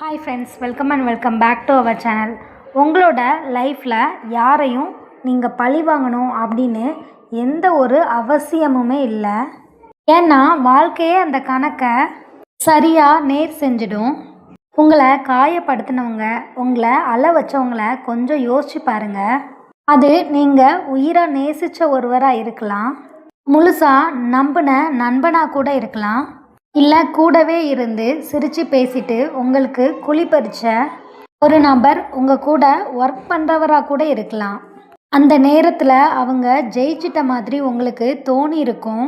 Hi friends welcome and welcome back to our channel உங்களோட லைஃப்பில் யாரையும் நீங்கள் பழி வாங்கணும் அப்படின்னு எந்த ஒரு அவசியமுமே இல்லை. ஏன்னா வாழ்க்கையே அந்த கணக்கை சரியாக நேர் செஞ்சிடும். உங்களை காயப்படுத்தினவங்க உங்களை அழ வச்சவங்களை கொஞ்சம் யோசிச்சு பாருங்கள் அது நீங்கள் உயிராக நேசித்த ஒருவராக இருக்கலாம். முழுசாக நம்பின நண்பனாக கூட இருக்கலாம். இல்லை கூடவே இருந்து சிரித்து பேசிட்டு உங்களுக்கு குழி பறிச்ச ஒரு நபர் உங்கள் கூட ஒர்க் பண்ணுறவராக கூட இருக்கலாம். அந்த நேரத்தில் அவங்க ஜெயிச்சிட்ட மாதிரி உங்களுக்கு தோணி இருக்கும்.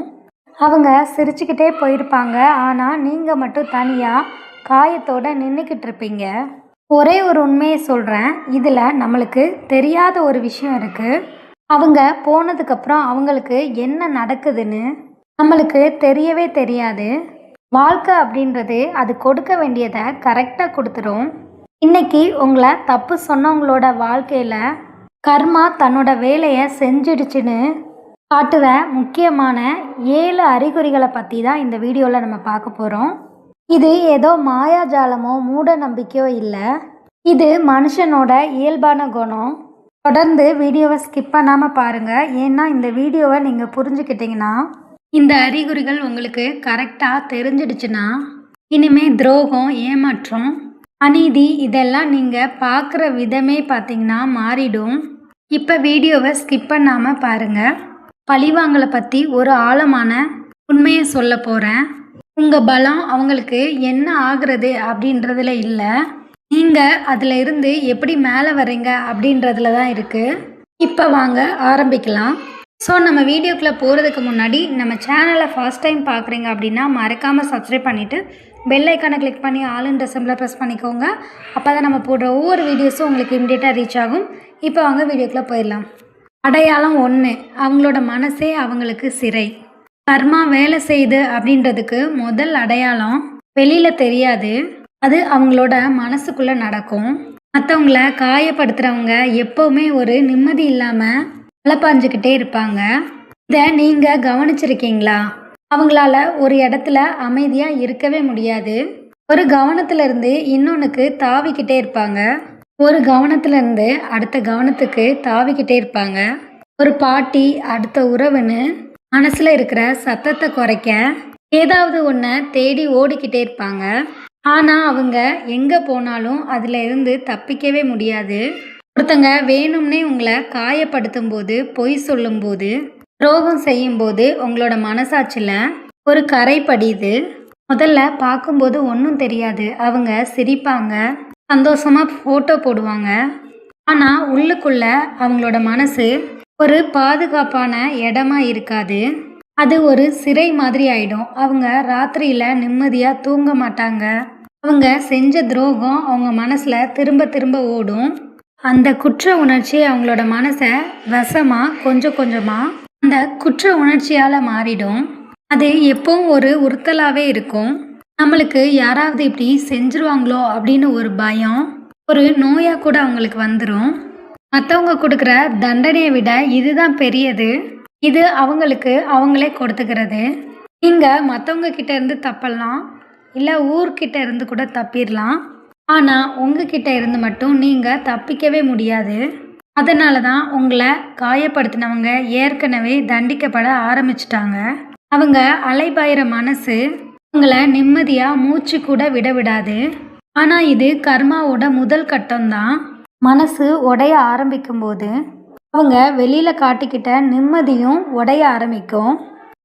அவங்க சிரிச்சுக்கிட்டே போயிருப்பாங்க. ஆனால் நீங்கள் மட்டும் தனியாக காயத்தோடு நின்றுக்கிட்டு இருப்பீங்க. ஒரே ஒரு உண்மையை சொல்கிறேன் இதில் நம்மளுக்கு தெரியாத ஒரு விஷயம் இருக்குது அவங்க போனதுக்கப்புறம் அவங்களுக்கு என்ன நடக்குதுன்னு நம்மளுக்கு தெரியவே தெரியாது. வாழ்க்கை அப்படின்றது அது கொடுக்க வேண்டியதை கரெக்டாக கொடுத்துரும். இன்னைக்கு உங்களை தப்பு சொன்னவங்களோட வாழ்க்கையில் கர்மா தன்னோட வேலையை செஞ்சிடுச்சுன்னு காட்டுற முக்கியமான ஏழு அறிகுறிகளை பற்றி தான் இந்த வீடியோவில் நம்ம பார்க்க போகிறோம் இது ஏதோ மாயாஜாலமோ மூட நம்பிக்கையோ இல்லை. இது மனுஷனோட இயல்பான குணம். தொடர்ந்து வீடியோவை ஸ்கிப் பண்ணாமல் பாருங்கள் ஏன்னா இந்த வீடியோவை நீங்கள் புரிஞ்சுக்கிட்டிங்கன்னா இந்த அறிகுறிகள் உங்களுக்கு கரெக்டாக தெரிஞ்சிடுச்சுன்னா இனிமே துரோகம் ஏமாற்றம் அநீதி இதெல்லாம் நீங்கள் பார்க்குற விதமே பார்த்தீங்கன்னா மாறிடும். இப்போ வீடியோவை ஸ்கிப் பண்ணாமல் பாருங்கள் பழிவாங்கலை பற்றி ஒரு ஆழமான உண்மையை சொல்ல போகிறேன் உங்கள் பலம் அவங்களுக்கு என்ன ஆகுறது அப்படின்றதுல இல்லை. நீங்கள் அதில் இருந்து எப்படி மேலே வரீங்க அப்படின்றதுல தான் இருக்குது இப்போ வாங்க ஆரம்பிக்கலாம். ஸோ நம்ம வீடியோக்குள்ளே போகிறதுக்கு முன்னாடி நம்ம சேனலை ஃபர்ஸ்ட் டைம் பார்க்குறீங்க அப்படின்னா மறக்காமல் சப்ஸ்கிரைப் பண்ணிவிட்டு பெல் ஐக்கானை கிளிக் பண்ணி ஆளுன்ற சிம்பிளை ப்ரெஸ் பண்ணிக்கோங்க. அப்போ தான் நம்ம போடுற ஒவ்வொரு வீடியோஸும் உங்களுக்கு இம்மிடியட்டாக ரீச் ஆகும். இப்போ வாங்க வீடியோக்குள்ளே போயிடலாம். அடையாளம் ஒன்று அவங்களோட மனசே அவங்களுக்கு சிறை. கர்மா வேலை செய்யுது அப்படின்றதுக்கு முதல் அடையாளம் வெளியில் தெரியாது. அது அவங்களோட மனசுக்குள்ளே நடக்கும். மற்றவங்கள காயப்படுத்துகிறவங்க எப்போவுமே ஒரு நிம்மதி இல்லாமல் அலப்பாஞ்சுக்கிட்டே இருப்பாங்க. இதை நீங்கள் கவனிச்சிருக்கீங்களா? அவங்களால ஒரு இடத்துல அமைதியாக இருக்கவே முடியாது. ஒரு கவனத்திலிருந்து இன்னொன்றுக்கு தாவிக்கிட்டே இருப்பாங்க. ஒரு கவனத்திலிருந்து அடுத்த கவனத்துக்கு தாவிக்கிட்டே இருப்பாங்க. ஒரு பாட்டி அடுத்த உறவுன்னு மனசில் இருக்கிற சத்தத்தை குறைக்க ஏதாவது ஒன்றை தேடி ஓடிக்கிட்டே இருப்பாங்க. ஆனால் அவங்க எங்கே போனாலும் அதில் இருந்து தப்பிக்கவே முடியாது. ஒருத்தங்க வேணும்னே உங்களை காயப்படுத்தும் போது பொய் சொல்லும்போது துரோகம் செய்யும்போது உங்களோட மனசாட்சியில் ஒரு கரை படியுது. முதல்ல பார்க்கும்போது ஒன்றும் தெரியாது. அவங்க சிரிப்பாங்க சந்தோஷமாக ஃபோட்டோ போடுவாங்க. ஆனால் உள்ளுக்குள்ள அவங்களோட மனசு ஒரு பாதுகாப்பான இடமா இருக்காது. அது ஒரு சிறை மாதிரி ஆயிடும். அவங்க ராத்திரியில் நிம்மதியாக தூங்க மாட்டாங்க. அவங்க செஞ்ச துரோகம் அவங்க மனசில் திரும்ப திரும்ப ஓடும். அந்த குற்ற உணர்ச்சி அவங்களோட மனசை வசமாக கொஞ்சம் கொஞ்சமாக அந்த குற்ற உணர்ச்சியால் மாறிடும். அது எப்பவும் ஒரு உறுத்தலாகவே இருக்கும். நம்மளுக்கு யாராவது இப்படி செஞ்சுருவாங்களோ அப்படின்னு ஒரு பயம் ஒரு நோயாக கூட அவங்களுக்கு வந்துடும் மற்றவங்க கொடுக்குற தண்டனையை விட இதுதான் பெரியது. இது அவங்களுக்கு அவங்களே கொடுத்துக்கிறது. நீங்கள் மற்றவங்க கிட்ட இருந்து தப்பலாம் இல்லை ஊர்கிட்ட இருந்து கூட தப்பிடலாம் ஆனால் உங்ககிட்ட இருந்து மட்டும் நீங்கள் தப்பிக்கவே முடியாது. அதனால தான் உங்களை காயப்படுத்தினவங்க ஏற்கனவே தண்டிக்கப்பட ஆரம்பிச்சிட்டாங்க. அவங்க அலைபாயிற மனசு உங்களை நிம்மதியாக மூச்சு கூட விட விடாது. ஆனால் இது கர்மாவோட முதல் கட்டம்தான் மனசு உடைய ஆரம்பிக்கும்போது அவங்க வெளியில் காட்டிக்கிட்ட நிம்மதியும் உடைய ஆரம்பிக்கும்.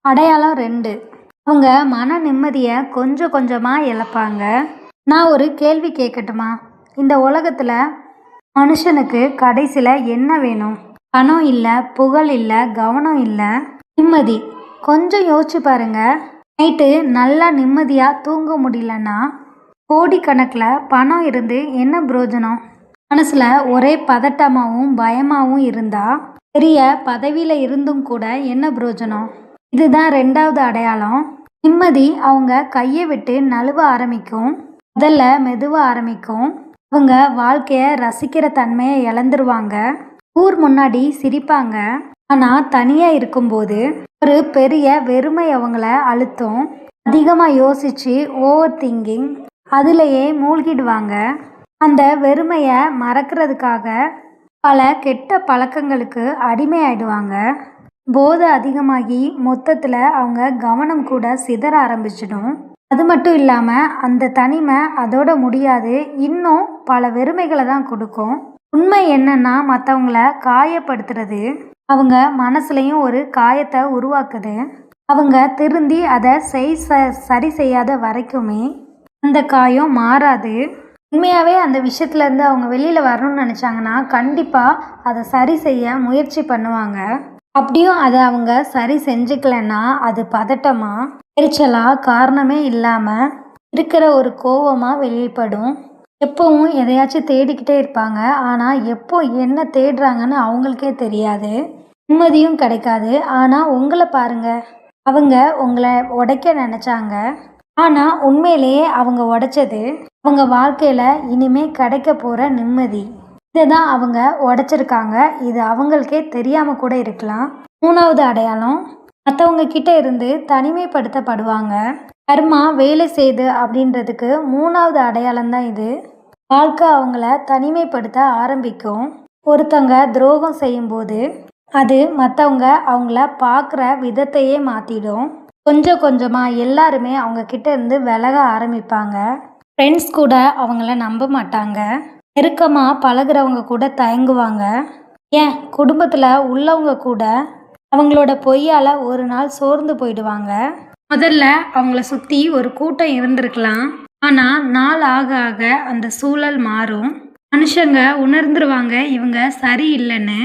அடையாளம் ரெண்டு. அவங்க மன நிம்மதியை கொஞ்சம் கொஞ்சமாக இழப்பாங்க. நான் ஒரு கேள்வி கேட்கட்டுமா இந்த உலகத்தில் மனுஷனுக்கு கடைசியில் என்ன வேணும்? பணம் இல்லை புகழ் இல்லை கவனம் இல்லை. நிம்மதி. கொஞ்சம் யோசிச்சு பாருங்க. நைட்டு நல்லா நிம்மதியாக தூங்க முடியலன்னா கோடிக்கணக்கில் பணம் இருந்து என்ன பிரயோஜனம் மனசில் ஒரே பதட்டமாகவும் பயமாகவும் இருந்தால் பெரிய பதவியில் இருந்தும் கூட என்ன பிரயோஜனம் இதுதான் ரெண்டாவது அடையாளம். நிம்மதி அவங்க கையை விட்டு நழுவ ஆரம்பிக்கும். முதல்ல மெதுவாக ஆரம்பிக்கும். அவங்க வாழ்க்கையை ரசிக்கிற தன்மையை இழந்துருவாங்க. ஊர் முன்னாடி சிரிப்பாங்க. ஆனால் தனியாக இருக்கும்போது ஒரு பெரிய வெறுமை அவங்கள அழுத்தும். அதிகமாக யோசித்து ஓவர் திங்கிங் அதிலேயே மூழ்கிடுவாங்க. அந்த வெறுமையை மறக்கிறதுக்காக பல கெட்ட பழக்கங்களுக்கு அடிமையாயிடுவாங்க. போதை அதிகமாகி மொத்தத்தில் அவங்க கவனம் கூட சிதற ஆரம்பிச்சிடும். அது மட்டும் இல்லாமல் அந்த தனிமை அதோட முடியாது. இன்னும் பல வெறுமைகளை தான் கொடுக்கும். உண்மை என்னன்னா மற்றவங்கள காயப்படுத்துறது. அவங்க மனசுலையும் ஒரு காயத்தை உருவாக்குது. அவங்க திருந்தி அதை செய் ச- சரி செய்யாத வரைக்குமே அந்த காயம் மாறாது. உண்மையாகவே அந்த விஷயத்துலேருந்து அவங்க வெளியில் வரணும்னு நினச்சாங்கன்னா கண்டிப்பாக அதை சரி செய்ய முயற்சி பண்ணுவாங்க. அப்படியும் அதை அவங்க சரி செஞ்சுக்கலன்னா அது பதட்டமாக எரிச்சலாக காரணமே இல்லாமல் இருக்கிற ஒரு கோவமாக வெளிப்படும். எப்பவும் எதையாச்சும் தேடிக்கிட்டே இருப்பாங்க. ஆனால் எப்போ என்ன தேடுறாங்கன்னு அவங்களுக்கே தெரியாது. நிம்மதியும் கிடைக்காது. ஆனால் உங்களை பாருங்க. அவங்க உங்களை உடைக்க நினச்சாங்க. ஆனால் உண்மையிலேயே அவங்க உடைச்சது அவங்க வாழ்க்கையில் இனிமே கிடைக்க போகிற நிம்மதி. இதை தான் அவங்க உடைச்சிருக்காங்க. இது அவங்களுக்கே தெரியாமல் கூட இருக்கலாம். மூணாவது அடையாளம் மற்றவங்க கிட்ட இருந்து தனிமைப்படுத்தப்படுவாங்க. கர்மா வேலை செய்து அப்படின்றதுக்கு மூணாவது அடையாளம் தான் இது. வாழ்க்கை அவங்கள தனிமைப்படுத்த ஆரம்பிக்கும். ஒருத்தங்க துரோகம் செய்யும்போது அது மற்றவங்க அவங்கள பார்க்குற விதத்தையே மாற்றிடும் கொஞ்சம் கொஞ்சமாக எல்லாருமே அவங்க கிட்ட இருந்து விலக ஆரம்பிப்பாங்க. ஃப்ரெண்ட்ஸ் கூட அவங்கள நம்ப மாட்டாங்க. நெருக்கமாக பழகுறவங்க கூட தயங்குவாங்க. ஏன்? குடும்பத்தில் உள்ளவங்க கூட அவங்களோட பொய்யால் ஒரு நாள் சோர்ந்து போயிடுவாங்க. முதல்ல அவங்கள சுற்றி ஒரு கூட்டம் இருந்திருக்கலாம். ஆனால் நாள் ஆக ஆக அந்த சூழல் மாறும். மனுஷங்க உணர்ந்துருவாங்க இவங்க சரியில்லைன்னு.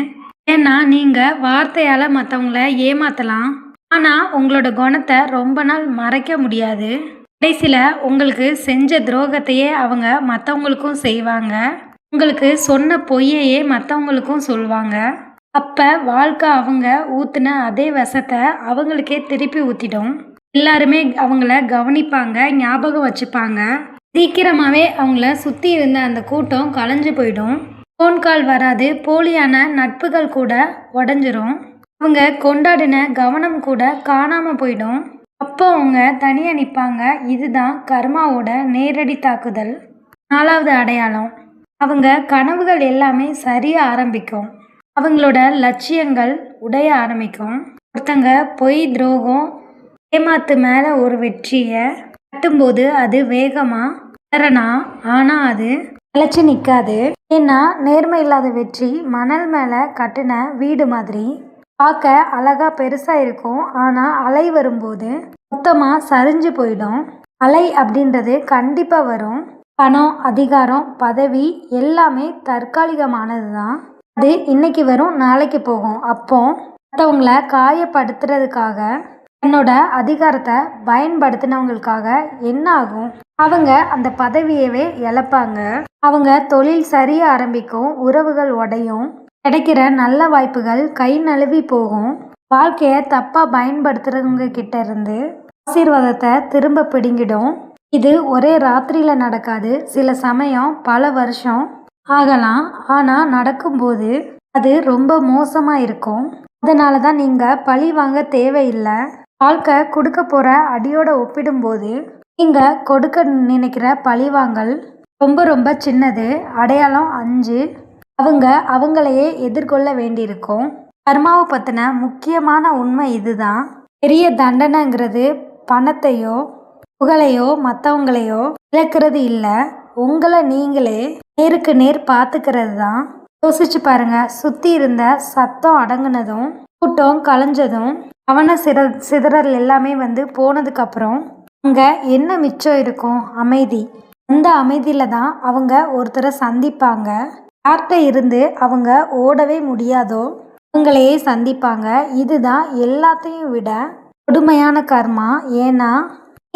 ஏன்னா நீங்கள் வார்த்தையால் மற்றவங்கள ஏமாற்றலாம் ஆனால் உங்களோட குணத்தை ரொம்ப நாள் மறைக்க முடியாது. கடைசியில் உங்களுக்கு செஞ்ச துரோகத்தையே அவங்க மற்றவங்களுக்கும் செய்வாங்க. உங்களுக்கு சொன்ன பொய்யையே மற்றவங்களுக்கும் சொல்லுவாங்க அப்போ வாழ்க்கை அவங்க ஊற்றின அதே விஷத்தை அவங்களுக்கே திருப்பி ஊற்றிடும் எல்லாருமே அவங்கள கவனிப்பாங்க ஞாபகம் வச்சுப்பாங்க. சீக்கிரமாகவே அவங்கள சுற்றி இருந்த அந்த கூட்டம் கலைஞ்சு போயிடும். ஃபோன் கால் வராது போலியான நட்புகள் கூட உடஞ்சிரும். அவங்க கொண்டாடின கவனம் கூட காணாமல் போயிடும். அப்போ அவங்க தனியாக நிற்பாங்க இதுதான் கர்மாவோட நேரடி தாக்குதல். நாலாவது அடையாளம் அவங்க கனவுகள் எல்லாமே சரிய ஆரம்பிக்கும். அவங்களோட லட்சியங்கள் உடைய ஆரம்பிக்கும். ஒருத்தங்க பொய் துரோகம் ஏமாத்து மேலே ஒரு வெற்றியை கட்டும்போது அது வேகமாக வளரனா ஆனால் அது நிலச்சி நிற்காது ஏன்னா நேர்மை இல்லாத வெற்றி மணல் மேலே கட்டின வீடு மாதிரி. பார்க்க அழகாக பெருசாக இருக்கும். ஆனால் அலை வரும்போது மொத்தமாக சரிஞ்சு போயிடும். அலை அப்படின்றது கண்டிப்பாக வரும். பணம் அதிகாரம் பதவி எல்லாமே தற்காலிகமானது தான் அது இன்னைக்கு வரும் நாளைக்கு போகும். அப்போ மற்றவங்கள காயப்படுத்துறதுக்காக என்னோட அதிகாரத்தை பயன்படுத்தினவங்களுக்காக என்ன ஆகும்? அவங்க அந்த பதவியவே இழப்பாங்க. அவங்க தொழில் சரிய ஆரம்பிக்கும் உறவுகள் உடையும் கிடைக்கிற நல்ல வாய்ப்புகள் கை நழுவி போகும். வாழ்க்கையை தப்பாக பயன்படுத்துறவங்க கிட்ட இருந்து ஆசீர்வாதத்தை திரும்ப பிடுங்கிடும். இது ஒரே ராத்திரியில் நடக்காது சில சமயம் பல வருஷம் ஆகலாம். ஆனால் நடக்கும்போது அது ரொம்ப மோசமாக இருக்கும். அதனால தான் நீங்கள் பழி வாங்க தேவையில்லை. வாழ்க்கை கொடுக்க போகிற அடியோட ஒப்பிடும்போது நீங்கள் கொடுக்க நினைக்கிற பழிவாங்கல் ரொம்ப ரொம்ப சின்னது. அடையாளம் அஞ்சு. அவங்க அவங்களையே எதிர்கொள்ள வேண்டியிருக்கும். கர்மாவை பற்றின முக்கியமான உண்மை இதுதான். பெரிய தண்டனைங்கிறது பணத்தையோ புகழையோ மற்றவங்களையோ இழக்கிறது இல்லை. உங்களை நீங்களே நேருக்கு நேர் பார்த்துக்கிறது தான். யோசிச்சு பாருங்க சுற்றி இருந்த சத்தம் அடங்குனதும் கூட்டம் கலைஞ்சதும் கவன சிற சிதறல் எல்லாமே வந்து போனதுக்கப்புறம் அங்கே என்ன மிச்சம் இருக்கும்? அமைதி. அந்த அமைதியில் தான் அவங்க ஒருத்தரை சந்திப்பாங்க. யார்கிட்ட இருந்து அவங்க ஓடவே முடியாதோ அவங்களையே சந்திப்பாங்க. இதுதான் எல்லாத்தையும் விட கொடுமையான கர்மா. ஏன்னா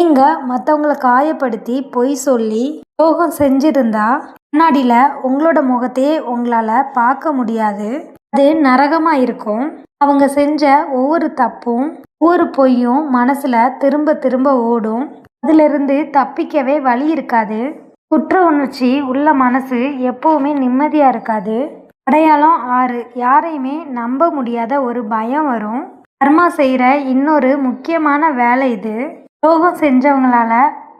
நீங்கள் மற்றவங்கள காயப்படுத்தி பொய் சொல்லி துரோகம் செஞ்சிருந்தா முன்னாடியில் உங்களோட முகத்தையே உங்களால் பார்க்க முடியாது. அது நரகமாக இருக்கும். அவங்க செஞ்ச ஒவ்வொரு தப்பும் ஒவ்வொரு பொய்யும் மனசில் திரும்ப திரும்ப ஓடும். அதிலிருந்து தப்பிக்கவே வழி இருக்காது. குற்ற உணர்ச்சி உள்ள மனசு எப்பவுமே நிம்மதியாக இருக்காது. அடையாளம் ஆறு. யாரையுமே நம்ப முடியாத ஒரு பயம் வரும். கர்மா செய்கிற இன்னொரு முக்கியமான வேலை இது. துரோகம் செஞ்சவங்களால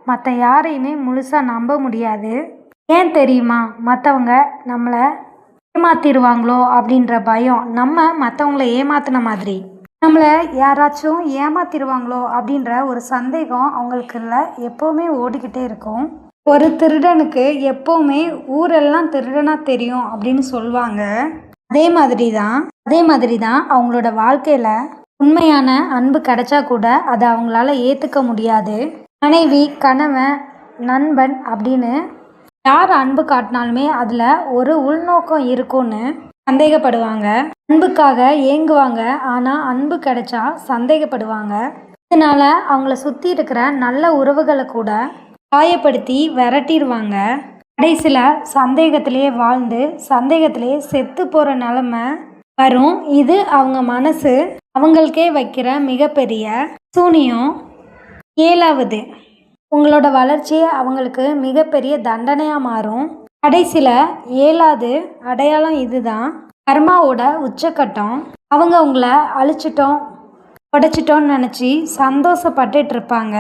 மற்ற யாரையுமே முழுசாக நம்ப முடியாது. ஏன் தெரியுமா? மற்றவங்க நம்மளை ஏமாத்திடுவாங்களோ அப்படின்ற பயம் நம்ம மற்றவங்கள ஏமாத்தின மாதிரி. நம்மளை யாராச்சும் ஏமாத்திடுவாங்களோ அப்படின்ற ஒரு சந்தேகம் அவங்களுக்குள்ள எப்போவுமே ஓடிக்கிட்டே இருக்கும். ஒரு திருடனுக்கு எப்போவுமே ஊரெல்லாம் திருடனாக தெரியும் அப்படின்னு சொல்லுவாங்க. அதே மாதிரி தான் அதே மாதிரி தான் அவங்களோட வாழ்க்கையில் உண்மையான அன்பு கிடைச்சா கூட அதை அவங்களால ஏற்றுக்க முடியாது. மனைவி கணவன் நண்பன் அப்படின்னு யார் அன்பு காட்டினாலுமே அதில் ஒரு உள்நோக்கம் இருக்கும்னு சந்தேகப்படுவாங்க. அன்புக்காக ஏங்குவாங்க. ஆனால் அன்பு கிடைச்சா சந்தேகப்படுவாங்க. இதனால அவங்கள சுற்றி இருக்கிற நல்ல உறவுகளை கூட காயப்படுத்தி விரட்டிடுவாங்க கடைசியில் சந்தேகத்திலேயே வாழ்ந்து சந்தேகத்திலேயே செத்து போகிற நிலமை வரும். இது அவங்க மனசு அவங்களுக்கே வைக்கிற மிகப்பெரிய சூனியம் ஏழாவது. உங்களோட வளர்ச்சி அவங்களுக்கு மிகப்பெரிய தண்டனையாக மாறும். கடைசியில் ஏழாவது அடையாளம் இதுதான். கர்மாவோட உச்சக்கட்டம். அவங்க உங்களை அழிச்சிட்டோம் உடைச்சிட்டோன்னு நினச்சி சந்தோஷப்பட்டுட்டு இருப்பாங்க.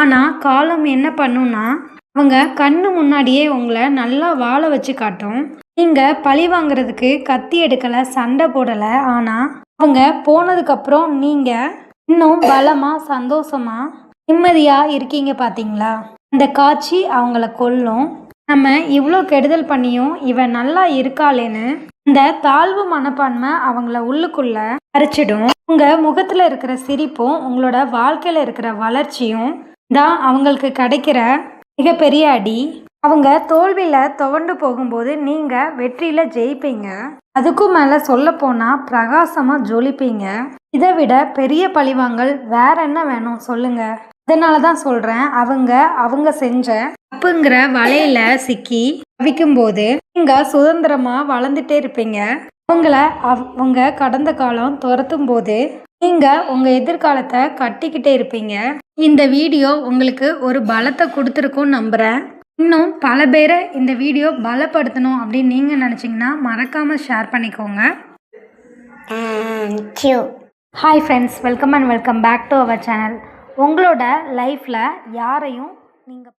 ஆனால் காலம் என்ன பண்ணுன்னா அவங்க கண்ணு முன்னாடியே உங்களை நல்லா வாழ வச்சு காட்டும். நீங்கள் பழி வாங்குறதுக்கு கத்தி எடுக்கலை சண்டை போடலை ஆனால் அவங்க போனதுக்கப்புறம் நீங்கள் இன்னும் பலமாக சந்தோஷமாக நிம்மதியாக இருக்கீங்க பார்த்தீங்களா இந்த காட்சி அவங்கள கொல்லும். நம்ம இவ்வளோ கெடுதல் பண்ணியும் இவன் நல்லா இருக்காளேன்னு இந்த தாழ்வு மனப்பான்மை அவங்கள உள்ளுக்குள்ள அரைச்சிடும். உங்க முகத்துல இருக்கிற சிரிப்பும் உங்களோட வாழ்க்கையில இருக்கிற வளர்ச்சியும் தான் அவங்களுக்கு கிடைக்கிற மிகப்பெரிய அடி. அவங்க தோல்வியில துவண்டு போகும்போது நீங்க வெற்றியில ஜெயிப்பீங்க. அதுக்கும் மேலே சொல்ல பிரகாசமாக ஜொலிப்பீங்க. இதை விட பெரிய பழிவாங்கல் வேற என்ன வேணும் சொல்லுங்க. அதனால தான் சொல்கிறேன் அவங்க அவங்க செஞ்ச தப்புங்கிற வலையில சிக்கி தவிக்கும்போது நீங்கள் சுதந்திரமா வளர்ந்துட்டே இருப்பீங்க. அவங்கள அவங்க கடந்த காலம் துரத்தும் போது நீங்க உங்க எதிர்காலத்தை கட்டிக்கிட்டே இருப்பீங்க. இந்த வீடியோ உங்களுக்கு ஒரு பலத்தை கொடுத்துருக்கும் நம்புறேன். இன்னும் பல பேரை இந்த வீடியோ பலப்படுத்தணும் அப்படின்னு நீங்க நினைச்சீங்கன்னா மறக்காம ஷேர் பண்ணிக்கோங்க. Hi friends welcome and welcome back to our channel உங்களோட லைஃப்பில் யாரையும் நீங்கள்